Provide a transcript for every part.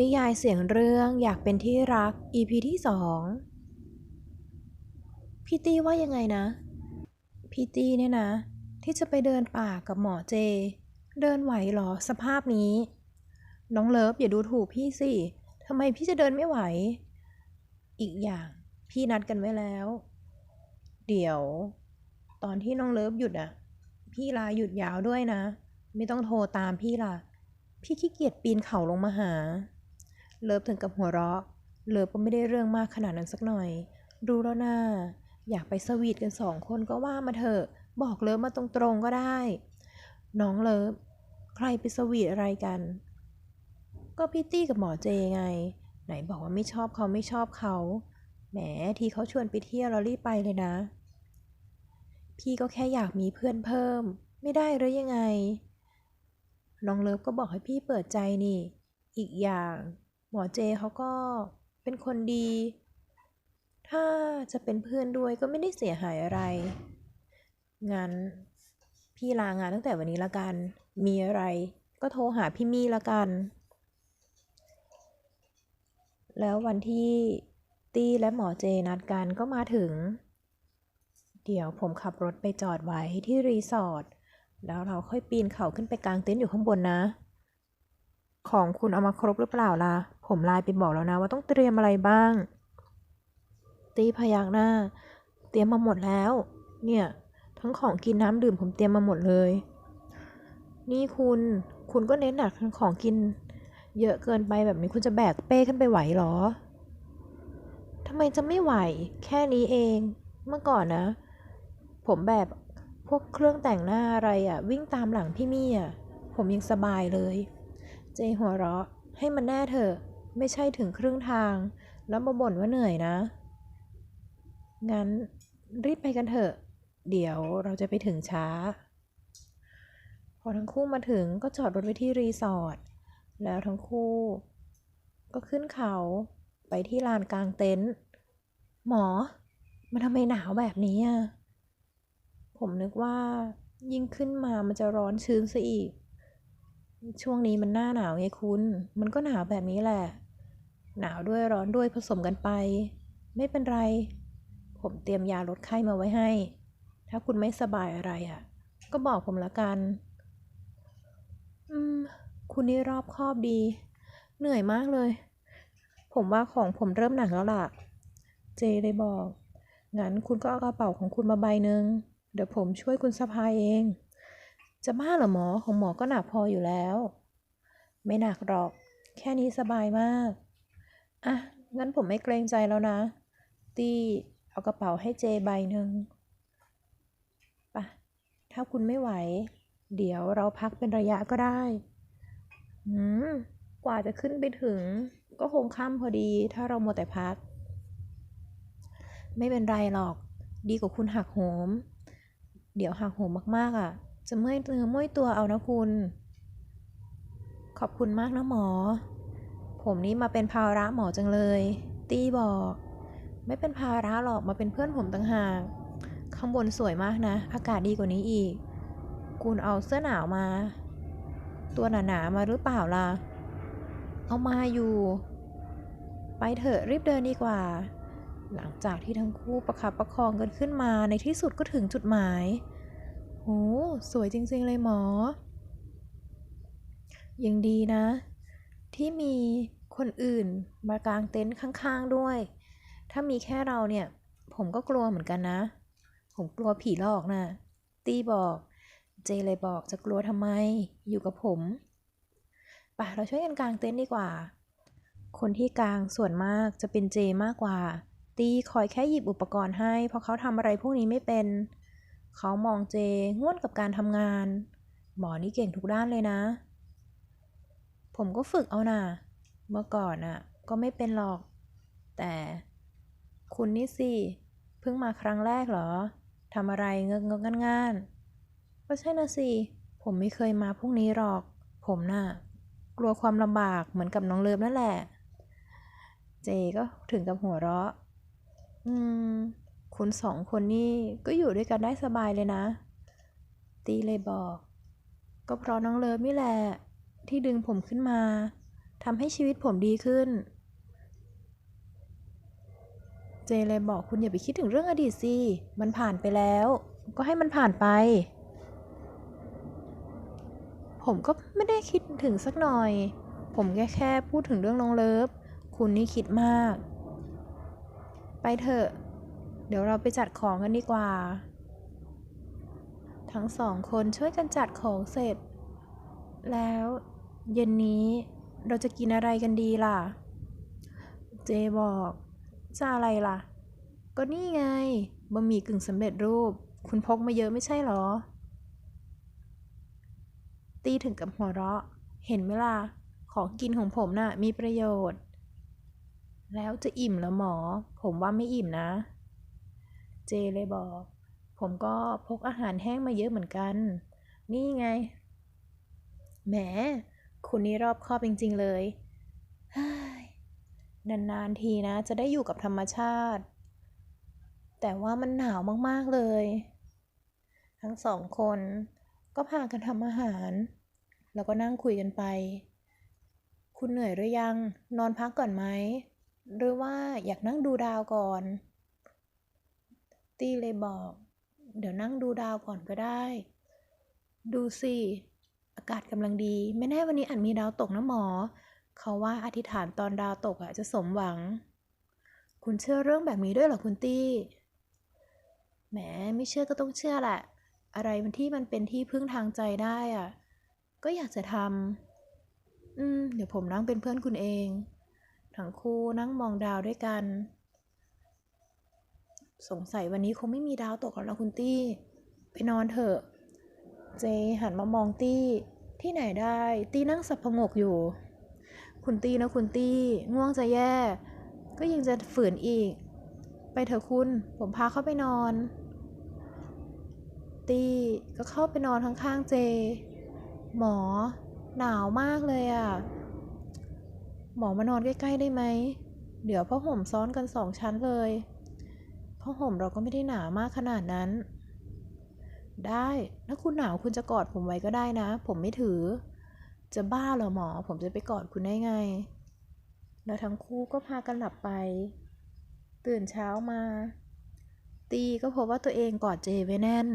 นิยายเสียงเรื่องอยากเป็นที่รัก EP ที่สองพี่ตี้ว่ายังไงนะ พี่ตี้เนี่ยนะ ที่จะไปเดินป่ากับหมอเจ เดินไหวเหรอสภาพนี้ น้องเลิฟอย่าดูถูกพี่สิทำไมพี่จะเดินไม่ไหว อีกอย่างพี่นัดกันไว้แล้ว เดี๋ยว ตอนที่น้องเลิฟหยุดอะพี่ลาหยุดยาวด้วยนะ ไม่ต้องโทรตามพี่ล่ะ พี่ขี้เกียจปีนเขาลงมาหา เลิฟถึงกับหัวเราะ เลิฟก็ไม่ได้เรื่องมากขนาดนั้นสักหน่อยรู้แล้วนะอยากไปสวีทกันสองคนก็ว่ามาเถอะ บอกเลิฟมาตรงๆก็ได้ น้องเลิฟ ใครไปสวีทอะไรกัน ก็พี่ตี้กับหมอเจไง ไหนบอกว่าไม่ชอบเขาไม่ชอบเขา แหมทีเขาชวนไปเที่ยวเรารีบไปเลยนะ พี่ก็แค่อยากมีเพื่อนเพิ่ม ไม่ได้หรือยังไง น้องเลิฟก็บอกให้พี่เปิดใจนี่ อีกอย่าง มอเจเขาก็เป็นคนดี ถ้าจะเป็นเพื่อนด้วยก็ไม่ได้เสียหายอะไร งั้น พี่ลางานตั้งแต่วันนี้ละกัน มีอะไรก็โทรหาพี่มี่ละกัน แล้ววันที่ตี้และหมอเจนัดกันก็มาถึง เดี๋ยวผมขับรถไปจอดไว้ที่รีสอร์ท แล้วเราค่อยปีนเขาขึ้นไปกลางเต็นท์อยู่ข้างบนนะ ของคุณเอามาครบหรือเปล่าล่ะ ผมไลน์ไปบอกแล้วนะว่าต้องเตรียมอะไรบ้าง ตีพยักหน้า เตรียมมาหมดแล้ว เนี่ย ทั้งของกินน้ำดื่มผมเตรียมมาหมดเลย นี่คุณ คุณก็เน้นหนักทั้งของกิน เยอะเกินไปแบบนี้คุณจะแบกเป้ขึ้นไปไหวหรอทำไมจะไม่ไหว แค่นี้เอง เมื่อก่อนนะ ผมแบบพวกเครื่องแต่งหน้าอะไรอะวิ่งตามหลังพี่มี่อะผมยังสบายเลย เจหัวเราะให้มันแน่เถอะ ไม่ใช่ถึงครึ่งทาง แล้วมาบ่นว่าเหนื่อยนะ งั้นรีบไปกันเถอะ เดี๋ยวเราจะไปถึงช้า พอทั้งคู่มาถึงก็จอดรถไว้ที่รีสอร์ท แล้วทั้งคู่ ก็ขึ้นเขาไปที่ลานกลางเต็นท์ หมอ มันทำไมหนาวแบบนี้อะ ผมนึกว่ายิ่งขึ้นมามันจะร้อนชื้นซะอีก ช่วงนี้มันหน้าหนาวไงคุณ มันก็หนาวแบบนี้แหละ หนาวด้วยร้อนด้วยผสมกันไป ไม่เป็นไร ผมเตรียมยาลดไข้มาไว้ให้ ถ้าคุณไม่สบายอะไรอะ ก็บอกผมละกัน อืม คุณนี่รอบคอบดี เหนื่อยมากเลย ผมว่าของผมเริ่มหนักแล้วล่ะ เจเลยบอก งั้นคุณก็เอากระเป๋าของคุณมาใบหนึ่ง เดี๋ยวผมช่วยคุณสะพายเอง จะบ้าเหรอหมอของหมอก็หนักพออยู่แล้ว ไม่หนักหรอก แค่นี้สบายมาก อะ งั้นผมไม่เกรงใจแล้วนะ ตี้เอากระเป๋าให้เจใบหนึ่งปะถ้าคุณไม่ไหว เดี๋ยวเราพักเป็นระยะก็ได้อืมกว่าจะขึ้นไปถึง ก็คงค่ำพอดี ถ้าเรามัวแต่พัก ไม่เป็นไรหรอก ดีกว่าคุณหักโหม เดี๋ยวหักโหมมากๆอะ จะเมื่อยเนื้อเมื่อยตัวเอานะคุณ ขอบคุณมากนะหมอ ผมนี่มาเป็นภาระหมอจังเลย ตี้บอก ไม่เป็นภาระหรอกมาเป็นเพื่อนผมต่างหาก ข้างบนสวยมากนะ อากาศดีกว่านี้อีกคุณเอาเสื้อหนาวมา ตัวหนาๆมาหรือเปล่าล่ะ เอามาอยู่ ไปเถอะรีบเดินดีกว่า หลังจากที่ทั้งคู่ประคับประคองกันขึ้นมาในที่สุดก็ถึงจุดหมายโหสวยจริงๆเลยหมอ ยังดีนะ ที่มี คนอื่นมากางเต็นท์ข้างๆด้วย ถ้ามีแค่เราเนี่ย ผมก็กลัวเหมือนกันนะ ผมกลัวผีหลอกนะตี้บอก เจเลยบอกจะกลัวทำไม อยู่กับผมป่ะเราช่วยกันกางเต็นท์ดีกว่า คนที่กางส่วนมากจะเป็นเจมากกว่า ตีคอยแค่หยิบอุปกรณ์ให้ เพราะเขาทำอะไรพวกนี้ไม่เป็น เขามองเจง่วนกับการทำงาน หมอนี่เก่งทุกด้านเลยนะ ผมก็ฝึกเอาน่ะ เมื่อก่อนน่ะ ก็ไม่เป็นหรอก แต่คุณนี่สิ เพิ่งมาครั้งแรกเหรอทำอะไรเงกเงกงานงานๆก็ใช่นะสิ ผมไม่เคยมาพวกนี้หรอก ผมน่ะ กลัวความลำบากเหมือนกับน้องเลิฟนั่นแหละ เจก็ถึงกับหัวเราะ อืม คุณสองคนนี่ก็อยู่ด้วยกันได้สบายเลยนะ ตีเลยบอก ก็เพราะน้องเลิฟนี่แหละ ที่ดึงผมขึ้นมา ทำให้ชีวิตผมดีขึ้น เจเลยบอกคุณอย่าไปคิดถึงเรื่องอดีตสิ มันผ่านไปแล้ว ก็ให้มันผ่านไป ผมก็ไม่ได้คิดถึงสักหน่อย ผมแค่แค่พูดถึงเรื่องน้องเลิฟ คุณนี่คิดมาก ไปเถอะ เดี๋ยวเราไปจัดของกันดีกว่า ทั้งสองคนช่วยกันจัดของเสร็จ แล้วเย็นนี้ เราจะกินอะไรกันดีล่ะ เจบอก จะอะไรล่ะ ก็นี่ไง บะหมี่กึ่งสำเร็จรูป คุณพกมาเยอะไม่ใช่เหรอ ตีถึงกับหัวเราะ เห็นไหมล่ะ ของกินของผมน่ะ มีประโยชน์ แล้วจะอิ่มแล้วหมอ ผมว่าไม่อิ่มนะ เจเลยบอก ผมก็พกอาหารแห้งมาเยอะเหมือนกัน นี่ไง แหม คุณนี่รอบคอบจริง ๆ เลยเฮ้ยนานๆทีนะ จะได้อยู่กับธรรมชาติ แต่ว่ามันหนาวมากๆเลย ทั้งสองคนก็พากันทำอาหาร แล้วก็นั่งคุยกันไป คุณเหนื่อยหรือยัง นอนพักก่อนไหม หรือว่าอยากนั่งดูดาวก่อน ตี้เลยบอก เดี๋ยวนั่งดูดาวก่อนก็ได้ ดูสิ อากาศกำลังดี ไม่แน่วันนี้อาจมีดาวตกนะหมอ เขาว่าอธิษฐานตอนดาวตกอะจะสมหวัง คุณเชื่อเรื่องแบบนี้ด้วยเหรอคุณตี้แหมไม่เชื่อก็ต้องเชื่อแหละ อะไรมันที่มันเป็นที่พึ่งทางใจได้อะก็อยากจะทำอืม เดี๋ยวผมนั่งเป็นเพื่อนคุณเอง ทั้งคู่นั่งมองดาวด้วยกัน สงสัยวันนี้คงไม่มีดาวตกแล้วนะคุณตี้ ไปนอนเถอะ เจหันมามองตี้ที่ไหนได้ ตี้นั่งสับพงกอยู่ คุณตี้นะคุณตี้ ง่วงจะแย่ ก็ยังจะฝืนอีก ไปเถอะคุณ ผมพาเข้าไปนอน ตี้ก็เข้าไปนอนข้างๆเจ หมอ หนาวมากเลยอะ่ะ หมอมานอนใกล้ๆได้ไหม เดี๋ยวผ้าห่มซ้อนกันสองชั้นเลยผ้าห่มเราก็ไม่ได้หนามากขนาดนั้น ได้ ถ้าคุณหนาวคุณจะกอดผมไว้ก็ได้นะ ผมไม่ถือ จะบ้าเหรอหมอ ผมจะไปกอดคุณได้ไง แล้วทั้งคู่ก็พากันหลับไป ตื่นเช้ามา ตีก็พบว่าตัวเองกอดเจไว้แน่น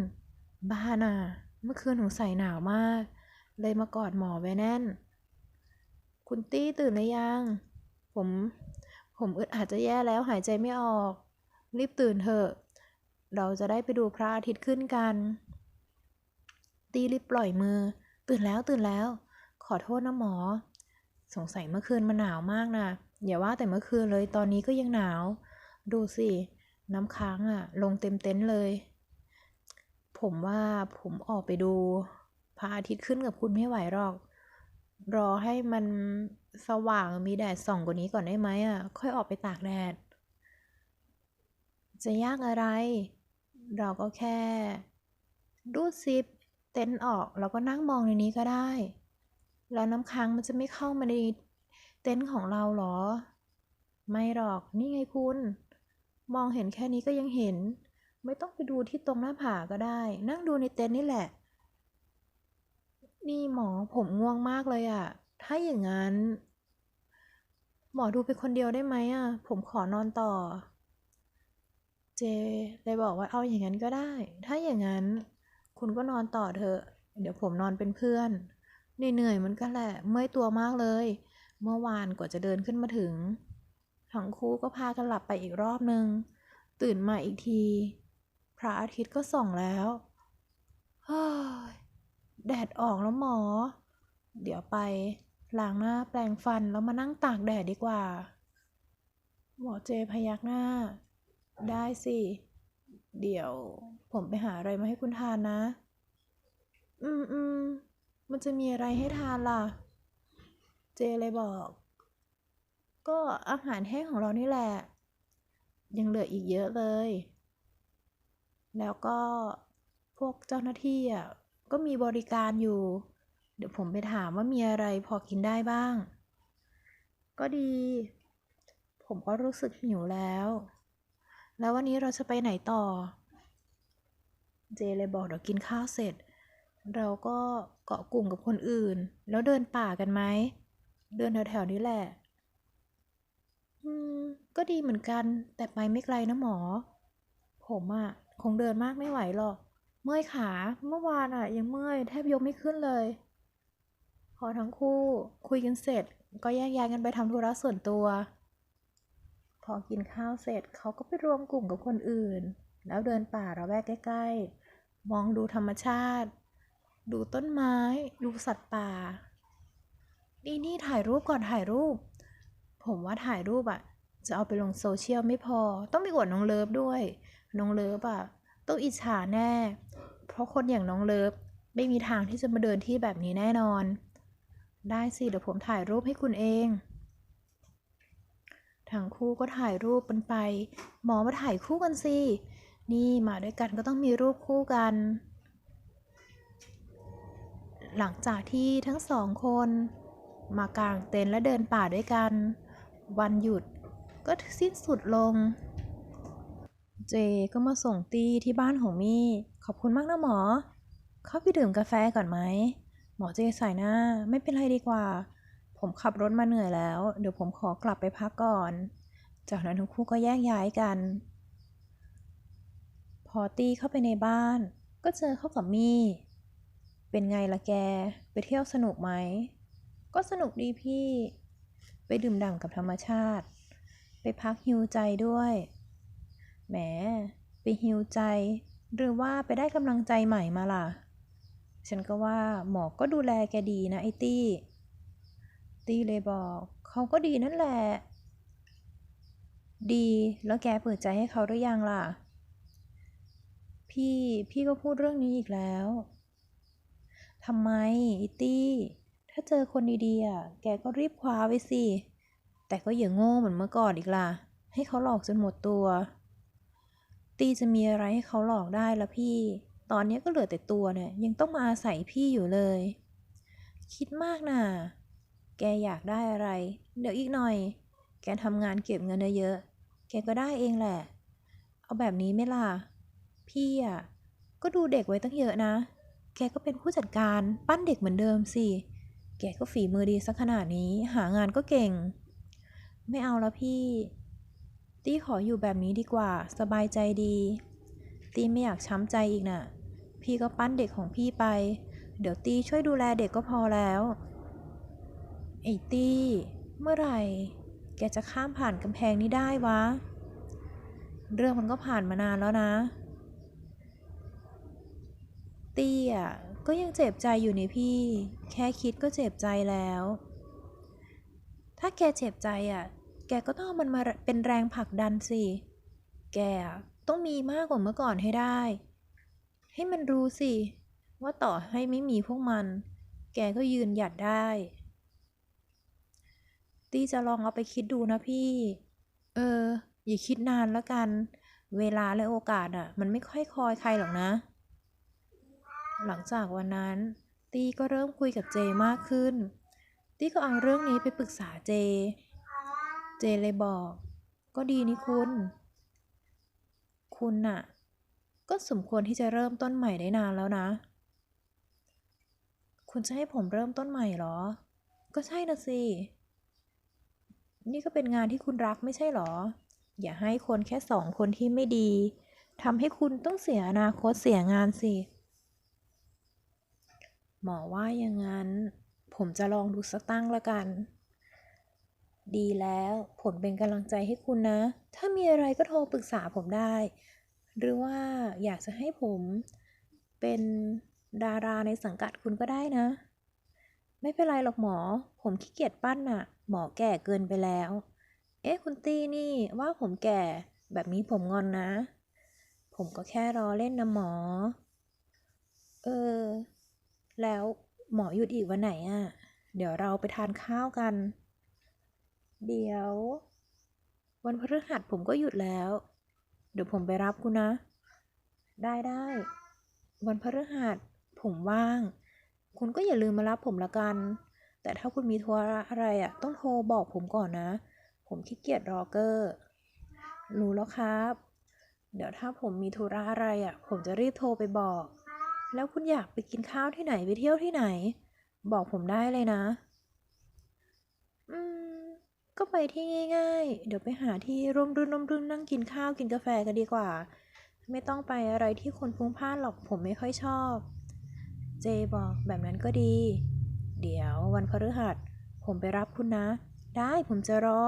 บ้าน่ะ เมื่อคืนสงสัยหนาวมาก เลยมากอดหมอไว้แน่น คุณตี้ตื่นหรือยัง ผม ผมอึดอาจจะแย่แล้วหายใจไม่ออก รีบตื่นเถอะเราจะได้ไปดูพระอาทิตย์ขึ้นกัน ตีรีบปล่อยมือ ตื่นแล้วตื่นแล้ว ขอโทษนะหมอ สงสัยเมื่อคืนมันหนาวมากนะอย่าว่าแต่เมื่อคืนเลยตอนนี้ก็ยังหนาว ดูสิ น้ำค้างอะลงเต็มเต็นท์เลย ผมว่าผมออกไปดูพระอาทิตย์ขึ้นกับคุณไม่ไหวหรอก รอให้มันสว่างมีแดดส่องกว่านี้ก่อนได้ไหมอะ ค่อยออกไปตากแดด จะยากอะไร เราก็แค่ รูดซิป เต็นท์ออกแล้วก็นั่งมองในนี้ก็ได้ แล้วน้ำค้างมันจะไม่เข้ามาในเต็นท์ของเราเหรอ ไม่หรอกนี่ไงคุณ มองเห็นแค่นี้ก็ยังเห็น ไม่ต้องไปดูที่ตรงหน้าผาก็ได้ นั่งดูในเต็นท์นี่แหละ นี่หมอผมง่วงมากเลยอะถ้าอย่างนั้น หมอดูไปคนเดียวได้ไหมอะผมขอนอนต่อ เจเลยบอกว่าเอาอย่างนั้นก็ได้ ถ้าอย่างนั้น คุณก็นอนต่อเถอะ เดี๋ยวผมนอนเป็นเพื่อนเหนื่อยๆเหมือนกันแหละเมื่อยตัวมากเลย เมื่อวานกว่าจะเดินขึ้นมาถึง ทั้งคู่ก็พากันหลับไปอีกรอบนึง ตื่นมาอีกที พระอาทิตย์ก็ส่องแล้วเฮ้ยแดดออกแล้วหมอ เดี๋ยวไปล้างหน้าแปรงฟันแล้วมานั่งตากแดดดีกว่า หมอเจพยักหน้า ได้สิ เดี๋ยว ผมไปหาอะไรมาให้คุณทานนะ อืมอืมมันจะมีอะไรให้ทานล่ะ เจเลยบอก ก็อาหารแห้งของเรานี่แหละ ยังเหลืออีกเยอะเลย แล้วก็พวกเจ้าหน้าที่อะก็มีบริการอยู่ เดี๋ยวผมไปถามว่ามีอะไรพอกินได้บ้าง ก็ดี ผมก็รู้สึกหิวแล้ว แล้ววันนี้เราจะไปไหนต่อ เจเลยบอกเดี๋ยวกินข้าวเสร็จ เราก็เกาะกลุ่มกับคนอื่น แล้วเดินป่ากันไหม เดินแถวๆนี้แหละ อืม ก็ดีเหมือนกัน แต่ไปไม่ไกลนะหมอ ผมอะคงเดินมากไม่ไหวหรอก เมื่อยขาเมื่อวานอะยังเมื่อยแทบยกไม่ขึ้นเลย พอทั้งคู่คุยกันเสร็จ ก็แยกย้ายกันไปทำธุระส่วนตัว อกินข้าวเสร็จเขาก็ไปรวมกลุ่มกับคนอื่น แล้วเดินป่าระแวกใกล้ ๆ มองดูธรรมชาติ ดูต้นไม้ ดูสัตว์ป่า นี่นี่ถ่ายรูปก่อนถ่ายรูป ผมว่าถ่ายรูปอะจะเอาไปลงโซเชียลไม่พอ ต้องไปอวดน้องเลิฟด้วย น้องเลิฟอะต้องอิจฉาแน่ เพราะคนอย่างน้องเลิฟไม่มีทางที่จะมาเดินที่แบบนี้แน่นอน ได้สิเดี๋ยวผมถ่ายรูปให้คุณเอง ทั้งคู่ก็ถ่ายรูปกันไป หมอมาถ่ายคู่กันสิ นี่มาด้วยกันก็ต้องมีรูปคู่กัน หลังจากที่ทั้งสองคน มากางเต็นท์และเดินป่าด้วยกัน วันหยุดก็สิ้นสุดลง เจก็มาส่งตีที่บ้านของมี่ ขอบคุณมากนะหมอ เข้าไปดื่มกาแฟก่อนไหม หมอเจใส่หน้า ไม่เป็นไรดีกว่า ผมขับรถมาเหนื่อยแล้ว เดี๋ยวผมขอกลับไปพักก่อน จากนั้นทั้งคู่ก็แยกย้ายกัน พอตี้เข้าไปในบ้าน ก็เจอเข้ากับมี่ เป็นไงล่ะแก ไปเที่ยวสนุกไหม ก็สนุกดีพี่ ไปดื่มด่ำกับธรรมชาติ ไปพักฮิวใจด้วย แหม ไปฮิวใจ หรือว่าไปได้กำลังใจใหม่มาล่ะ ฉันก็ว่าหมอก็ดูแลแกดีนะไอตี้ ตี้เลยบอกเขาก็ดีนั่นแหละ ดีแล้วแกเปิดใจให้เขาหรือยังล่ะ พี่พี่ก็พูดเรื่องนี้อีกแล้วทำไมอ้ตี้ ถ้าเจอคนดีๆอะแกก็รีบคว้าไว้สิ แต่ก็อย่าโง่เหมือนเมื่อก่อนอีกล่ะ ให้เขาหลอกจนหมดตัว ตี้จะมีอะไรให้เขาหลอกได้ละพี่ ตอนนี้ก็เหลือแต่ตัวเนี่ยยังต้องมาอาศัยพี่อยู่เลย คิดมากน่ะ แกอยากได้อะไร เดี๋ยวอีกหน่อย แกทำงานเก็บเงินเยอะๆ แกก็ได้เองแหละ เอาแบบนี้ไหมล่ะ พี่อะ ก็ดูเด็กไว้ตั้งเยอะนะ แกก็เป็นผู้จัดการปั้นเด็กเหมือนเดิมสิ แกก็ฝีมือดีสักขนาดนี้ หางานก็เก่ง ไม่เอาแล้วพี่ ตี้ขออยู่แบบนี้ดีกว่า สบายใจดี ตี้ไม่อยากช้ำใจอีกน่ะ พี่ก็ปั้นเด็กของพี่ไป เดี๋ยวตี้ช่วยดูแลเด็กก็พอแล้ว ไอ้ตี้ เมื่อไหร่ แกจะข้ามผ่านกำแพงนี้ได้วะ เรื่องมันก็ผ่านมานานแล้วนะ ตี้อะก็ยังเจ็บใจอยู่นี่พี่ แค่คิดก็เจ็บใจแล้ว ถ้าแกเจ็บใจอะ แกก็ต้องมันมาเป็นแรงผลักดันสิ แกต้องมีมากกว่าเมื่อก่อนให้ได้ ให้มันรู้สิ ว่าต่อให้ไม่มีพวกมัน แกก็ยืนหยัดได้ ตี้จะลองเอาไปคิดดูนะพี่ เออ อย่าคิดนานแล้วกัน เวลาและโอกาสอะ มันไม่ค่อยคอยใครหรอกนะ หลังจากวันนั้น ตี้ก็เริ่มคุยกับเจมากขึ้น ตี้ก็เอาเรื่องนี้ไปปรึกษาเจ เจเลยบอก ก็ดีนี่คุณ คุณน่ะ ก็สมควรที่จะเริ่มต้นใหม่ได้นานแล้วนะ คุณจะให้ผมเริ่มต้นใหม่เหรอ ก็ใช่นะสิ นี่ก็เป็นงานที่คุณรักไม่ใช่หรอ อย่าให้คนแค่สองคนที่ไม่ดีทำให้คุณต้องเสียอนาคตเสียงานสิ หมอว่าอย่างนั้น ผมจะลองดูสักตั้งละกัน ดีแล้ว ผมเป็นกำลังใจให้คุณนะ ถ้ามีอะไรก็โทรปรึกษาผมได้ หรือว่าอยากจะให้ผมเป็นดาราในสังกัดคุณก็ได้นะ ไม่เป็นไรหรอกหมอ ผมขี้เกียจปั้นน่ะ หมอแก่เกินไปแล้ว เอ๊ะคุณตี้นี่ว่าผมแก่ แบบนี้ผมงอนนะ ผมก็แค่รอเล่นนะหมอ เออ แล้วหมอหยุดอีกวันไหนอะ่ะ เดี๋ยวเราไปทานข้าวกัน เดี๋ยว วันพฤหัสผมก็หยุดแล้ว เดี๋ยวผมไปรับคุณนะ ได้ได้ วันพฤหัสผมว่าง คุณก็อย่าลืมมารับผมละกัน แต่ถ้าคุณมีธุระอะไรอะ่ะ ต้องโทรบอกผมก่อนนะ ผมขี้เกียจรอเกอร์ รู้แล้วครับ เดี๋ยวถ้าผมมีธุระอะไรอะ่ะ ผมจะรีบโทรไปบอก แล้วคุณอยากไปกินข้าวที่ไหนไปเที่ยวที่ไหน บอกผมได้เลยนะ อืม ก็ไปที่ง่าย ๆ เดี๋ยวไปหาที่ร่มรื่นร่มรื่นนั่งกินข้าวกินกาแฟกันดีกว่า ไม่ต้องไปอะไรที่คนพลุกพล่านหรอกผมไม่ค่อยชอบ เจบอกแบบนั้นก็ดี เดี๋ยววันพฤหัส ผมไปรับคุณนะ ได้ผมจะรอ